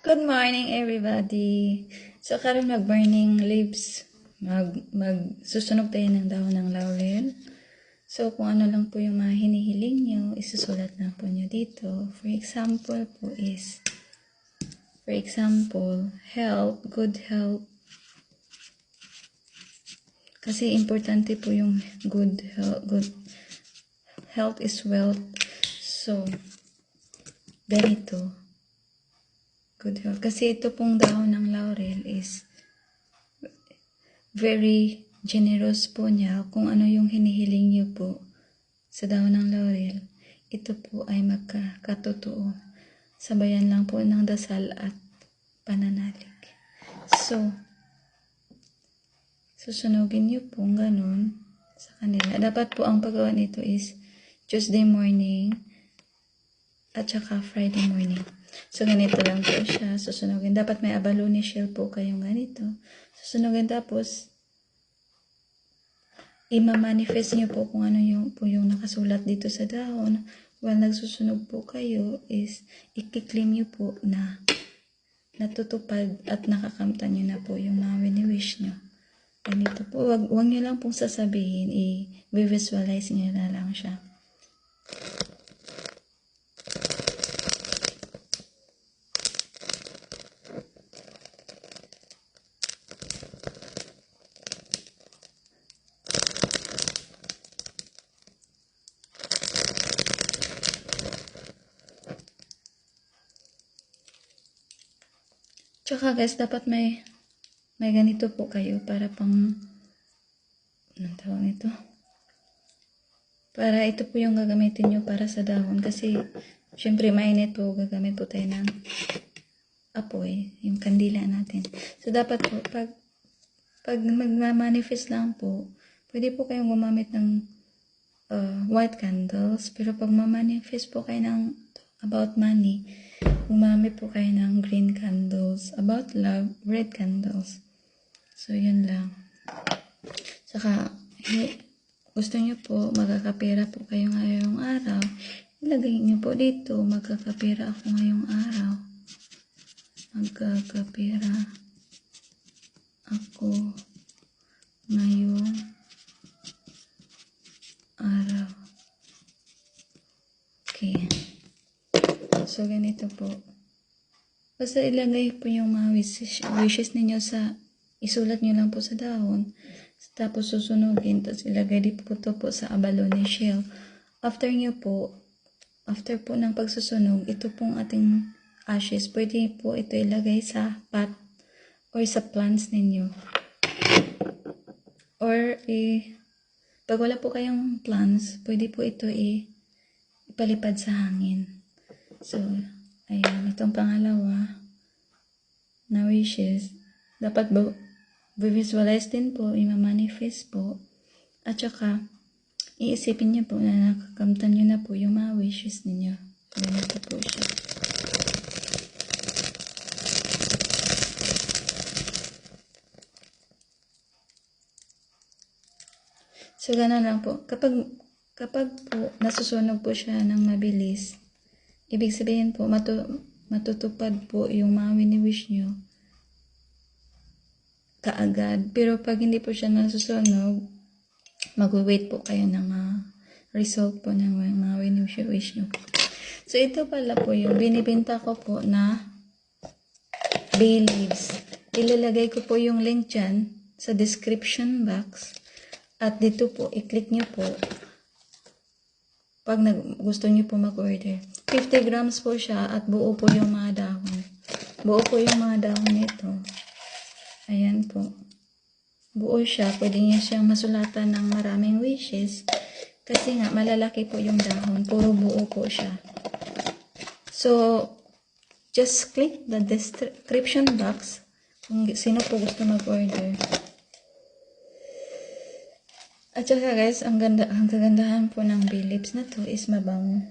Good morning, everybody. So, karon mag-burning leaves. Mag, mag, susunog tayo ng dahon ng laurel. So, kung ano lang po yung mga hinihiling nyo, isusulat na po nyo dito. For example po is, for example, health, good health. Kasi importante po yung good health, good health is wealth. So, ganito. Good health. Kasi ito pong dahon ng laurel is very generous po niya kung ano yung hinihiling niyo po sa dahon ng laurel. Ito po ay magkakatotoo. Sabayan lang po ng dasal at pananalig. So, susunugin niyo po ganun sa kanila. Dapat po ang paggawa nito is Tuesday morning at saka Friday morning. So, ganito lang po siya. Susunugin. Dapat may abalone shell po kayong ganito. Susunugin tapos, ima-manifest niyo po kung ano yung, po yung nakasulat dito sa dahon. While nagsusunog po kayo is, ikiklaim niyo po na natutupad at nakakamtan niyo na po yung mga wini-wish niyo. Ganito po. Wag, wag lang pong sasabihin. I-visualize niyo na lang siya. Tsaka guys, dapat may may ganito po kayo para pang anong tawag nito? Para ito po yung gagamitin nyo para sa dahon kasi syempre mainit po gagamit po tayo ng apoy, yung kandila natin. So dapat po pag pag magma-manifest lang po, pwede po kayong gumamit ng uh, white candles, pero pag ma-manifest po kayo ng about money, gumamit po kayo ng green candles. About love, red candles. So, yun lang. Saka, eh, gusto nyo po, magkakapera po kayo ngayong araw. Ilagay nyo po dito, magkakapera ako ngayong araw. Magkakapera ako ngayong araw. Okay. So, ganito po. Basta ilagay po yung mga wishes, wishes ninyo sa, isulat nyo lang po sa dahon. Tapos susunugin, tapos ilagay din po to po sa abalone shell. After nyo po, after po ng pagsusunog, ito pong ating ashes, pwede po ito ilagay sa pot or sa plants ninyo. Or, eh, pag wala po kayong plants, pwede po ito eh, ipalipad sa hangin. So, ayan, itong pangalawa na wishes, dapat ba, visualize din po, ima-manifest po, at saka, iisipin niyo po na nakakamtan niyo na po yung mga wishes ninyo. Ganito po siya. So, gano'n lang po. Kapag, kapag po nasusunog po siya ng mabilis, ibig sabihin po, matu, matutupad po yung mga wini-wish nyo kaagad. Pero pag hindi po siya nasusunog, mag-wait po kayo ng mga result po ng mga wini-wish nyo. So, ito pala po yung binibenta ko po na bay leaves. Ilalagay ko po yung link dyan sa description box. At dito po, i-click nyo po pag nag, gusto nyo po mag-order. 50 grams po siya at buo po yung mga dahon. Buo po yung mga dahon nito. Ayan po. Buo siya. Pwede niya siyang masulatan ng maraming wishes. Kasi nga, malalaki po yung dahon. Puro buo po siya. So, just click the description box kung sino po gusto mag-order. At saka guys, ang ganda ang kagandahan po ng Philips na to is mabango.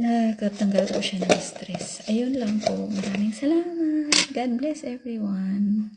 Nakakatanggal po siya ng stress. Ayun lang po. Maraming salamat. God bless everyone.